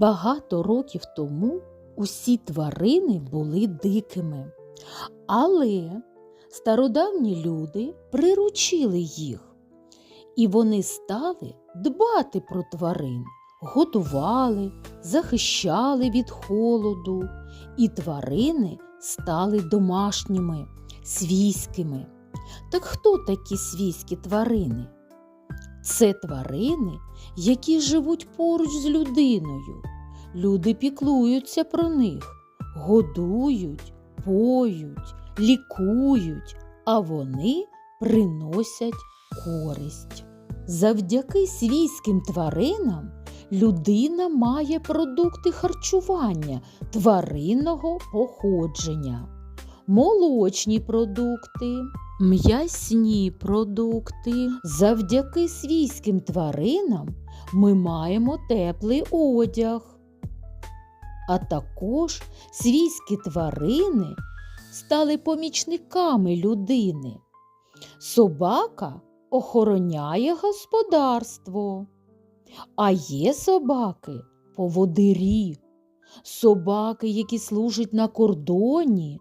Багато років тому усі тварини були дикими, але стародавні люди приручили їх, і вони стали дбати про тварин, годували, захищали від холоду, і тварини стали домашніми, свійськими. Так хто такі свійські тварини? Це тварини, які живуть поруч з людиною. Люди піклуються про них, годують, поють, лікують, а вони приносять користь. Завдяки свійським тваринам людина має продукти харчування тваринного походження, молочні продукти, м'ясні продукти. Завдяки свійським тваринам ми маємо теплий одяг. А також свійські тварини стали помічниками людини. Собака охороняє господарство, а є собаки поводирі, собаки, які служать на кордоні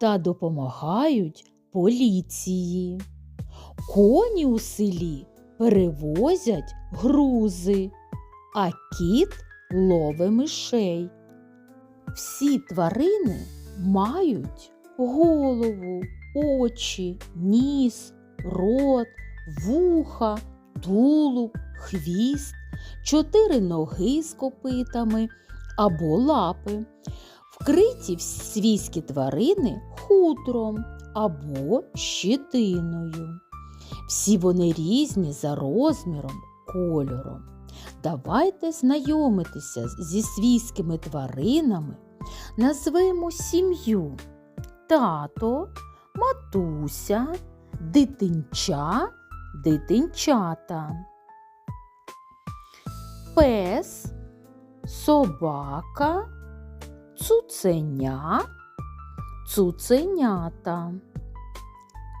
та допомагають поліції. Коні у селі перевозять грузи, а кіт ловить мишей. Всі тварини мають голову, очі, ніс, рот, вуха, тулуб, хвіст, чотири ноги з копитами або лапи. Вкриті свійські тварини хутром або щитиною. Всі вони різні за розміром, кольором. Давайте знайомитися зі свійськими тваринами. Назвемо сім'ю. Тато, матуся, дитинча, дитинчата. Пес, собака, цуценя, цуценята,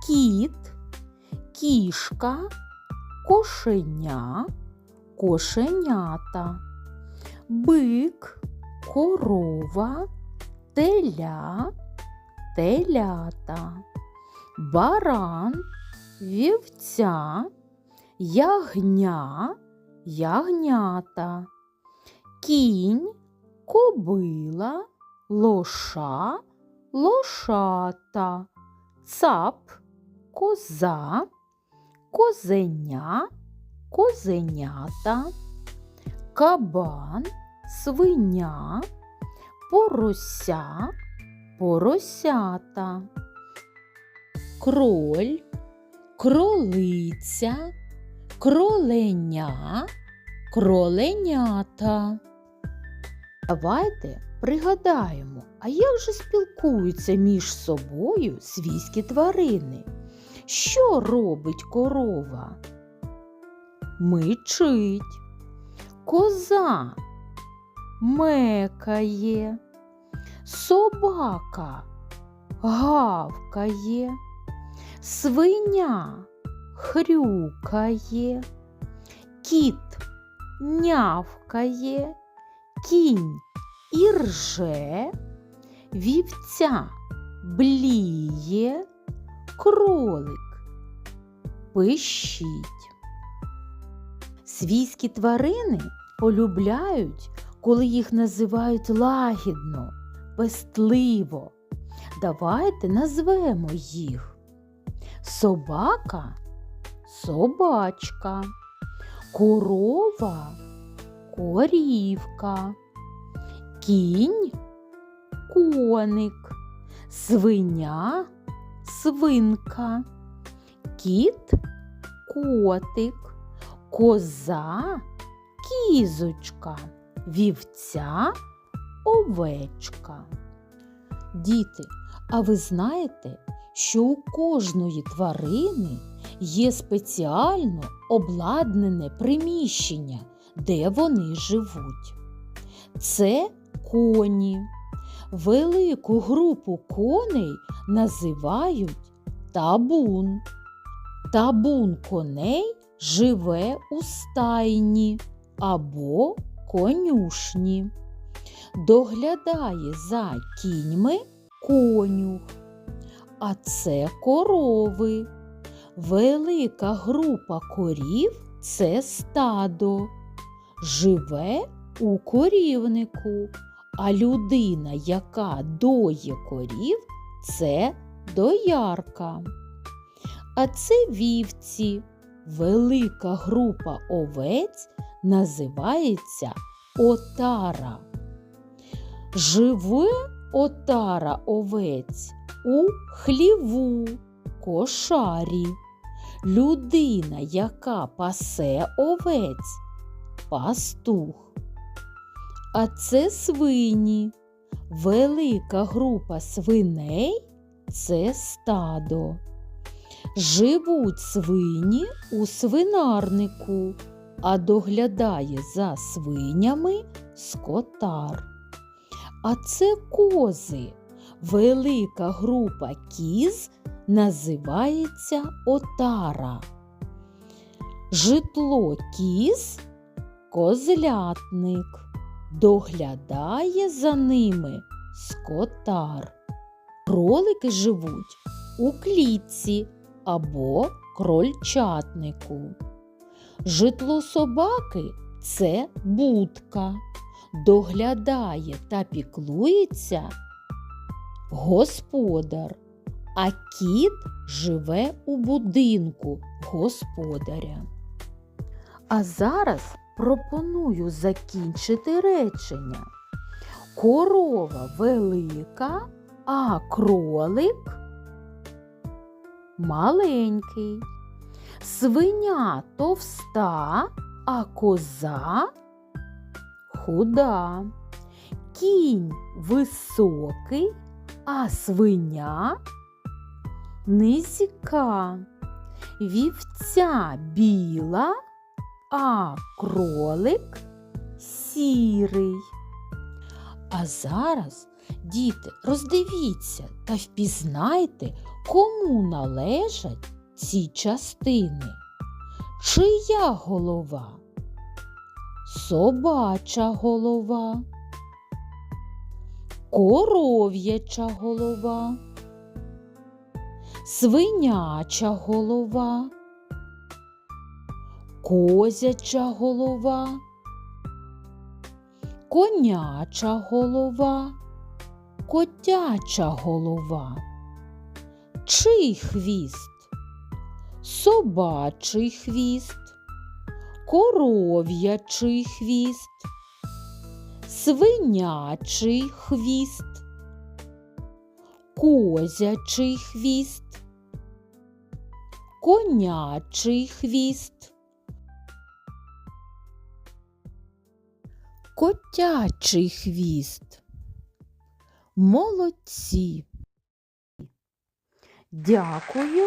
кіт, кішка, кошеня, кошенята, бик, корова, теля, телята, баран, вівця, ягня, ягнята, кінь, кобила, лоша, лошата, цап, коза, козеня, козенята, кабан, свиня, порося, поросята, кроль, кролиця, кроленя, кроленята. Давайте пригадаємо, а як же спілкуються між собою свійські тварини? Що робить корова? Мичить, коза мекає, собака гавкає, свиня хрюкає, кіт нявкає, кінь ірже, вівця бліє, кролик пищить. Свійські тварини полюбляють, коли їх називають лагідно, пестливо. Давайте назвемо їх. Собака собачка, корова корівка, кінь коник, свиня свинка, кіт котик, коза кізочка, вівця овечка. Діти, а ви знаєте, що у кожної тварини є спеціально обладнане приміщення, де вони живуть? Це коні. Велику групу коней називають табун. Табун коней живе у стайні або конюшні. Доглядає за кіньми конюх. А це корови. Велика група корів це стадо. Живе у корівнику, а людина, яка доє корів, це доярка. А це вівці. Велика група овець називається отара. Живе отара овець у хліву, кошарі. Людина, яка пасе овець, пастух. А це свині. Велика група свиней це стадо. Живуть свині у свинарнику, а доглядає за свинями скотар. А це кози. Велика група кіз називається отара. Житло кіз козлятник. Доглядає за ними скотар. Кролики живуть у клітці або крольчатнику. Житло собаки це будка. Доглядає та піклується господар, а кіт живе у будинку господаря. А зараз пропоную закінчити речення. Корова велика, а кролик маленький. Свиня товста, а коза худа. Кінь високий, а свиня низька. Вівця біла, а кролик сірий. А зараз, діти, роздивіться та впізнайте, кому належать ці частини. Чия голова? Собача голова, коров'яча голова, свиняча голова, козяча голова, коняча голова, котяча голова. Чий хвіст? Собачий хвіст, коров'ячий хвіст, свинячий хвіст, козячий хвіст, конячий хвіст, котячий хвіст. Молодці. Дякую,